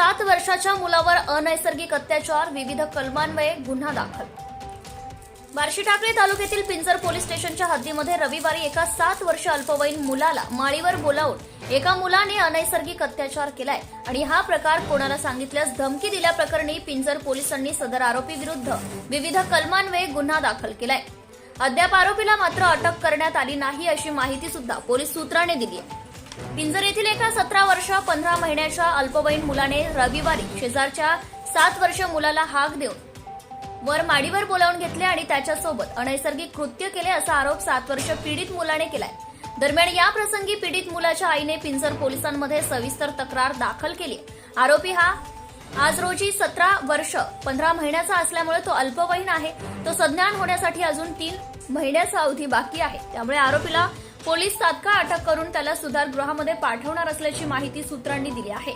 सात वर्षाच्या मुलावर अनैसर्गिक अत्याचार विविध कलमान्वये गुन्हा दाखल. बार्शी टाकळी तालुक्यातील पिंजर पोलीस स्टेशनच्या हद्दीमध्ये रविवारी एका सात वर्ष अल्पवयीन मुलाला माळीवर बोलावून एका मुलाने अनैसर्गिक अत्याचार केलाय आणि हा प्रकार कोणाला सांगितल्यास धमकी दिल्याप्रकरणी पिंजर पोलिसांनी सदर आरोपी विरुद्ध विविध कलमान्वये गुन्हा दाखल केलाय. अद्याप आरोपीला मात्र अटक करण्यात आली नाही अशी माहिती सुद्धा पोलीस सूत्राने दिली आहे. पिंजर येथील एका सतरा वर्ष पंधरा महिन्याच्या अल्पवयीन मुलाने रविवारी शेजारच्या सात वर्ष मुलाला हाक देऊन वर माडीवर बोलावून घेतले आणि त्याच्यासोबत अनैसर्गिक कृत्य केले असा आरोप सात वर्ष पीडित मुलाने केलाय. दरम्यान या प्रसंगी पीडित मुलाच्या आईने पिंजर पोलिसांमध्ये सविस्तर तक्रार दाखल केली. आरोपी हा आज रोजी सतरा वर्ष पंधरा महिन्याचा असल्यामुळे तो अल्पवयीन आहे. तो संज्ञान होण्यासाठी अजून तीन महिन्याचा अवधी बाकी आहे. त्यामुळे आरोपीला पोलीस तात्काळ अटक करून त्याला सुधारगृहामध्ये पाठवणार असल्याची माहिती सूत्रांनी दिली आहे.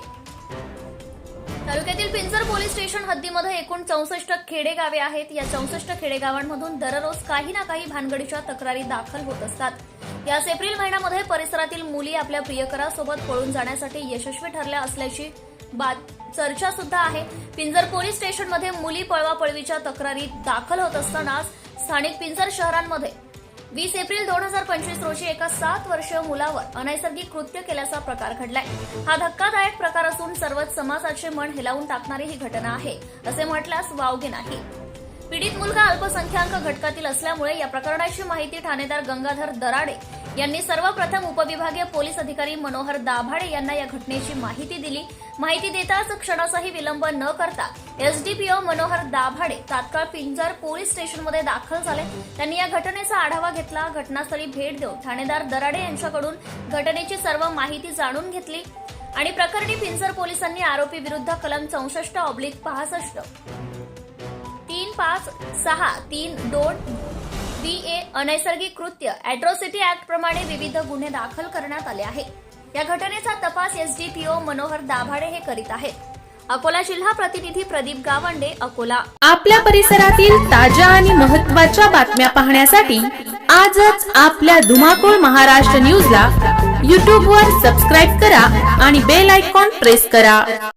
तालुक्यातील पिंजर पोलीस स्टेशन हद्दीमध्ये एकूण चौसष्ट खेडेगावे आहेत. या चौसष्ट खेडेगावांमधून दररोज काही ना काही भानगडीच्या तक्रारी दाखल होत असतात. याच एप्रिल महिन्यामध्ये परिसरातील मुली आपल्या प्रियकरासोबत पळून जाण्यासाठी यशस्वी ठरल्या असल्याची बात चर्चा सुद्धा आहे. पिंजर पोलीस स्टेशनमध्ये मुली पळवापळवीच्या तक्रारी दाखल होत असतानाच स्थानिक पिंजर शहरांमध्ये वीस एप्रिल दोन हजार पंचवीस रोजी एका सात वर्षीय मुलावर अनैसर्गिक कृत्य केल्याचा प्रकार घडलाय. हा धक्कादायक प्रकार असून सर्वच समाजाचे मन हेलावून टाकणारी ही घटना आहे असे म्हटल्यास वावगे नाही. पीडित मुलगा अल्पसंख्याक घटकातील असल्यामुळे या प्रकरणाची माहिती ठाणेदार गंगाधर दराडे यांनी सर्वप्रथम उपविभागीय पोलीस अधिकारी मनोहर दाभाडे यांना या घटनेची माहिती दिली. माहिती देताच क्षणाचाही विलंब न करता एसडीपीओ मनोहर दाभाडे तात्काळ पिंजर पोलीस स्टेशनमध्ये दाखल झाले. त्यांनी या घटनेचा आढावा घेतला. घटनास्थळी भेट देऊन ठाणेदार दराडे यांच्याकडून घटनेची सर्व माहिती जाणून घेतली आणि प्रकरणी पिंजर पोलिसांनी आरोपी विरुद्ध कलम चौसष्ट ऑब्लिक पासष्ट तीन पाच सहा तीन दोन अनैसर्गिक कृत्य अॅट्रॉसिटी ऍक्ट प्रमाणे विविध गुन्हे दाखल करण्यात आले आहेत. या घटनेचा तपास एसडीपीओ मनोहर दाभाडे हे करीत आहेत. अकोला जिल्हा प्रतिनिधी प्रदीप गावंडे अकोला. आपल्या परिसरातील ताज्या आणि महत्त्वाच्या बातम्या पाहण्यासाठी आजच आपल्या धुमाकूळ महाराष्ट्र न्यूजला यूट्यूबवर सबस्क्राईब करा आणि बेल आयकॉन प्रेस करा.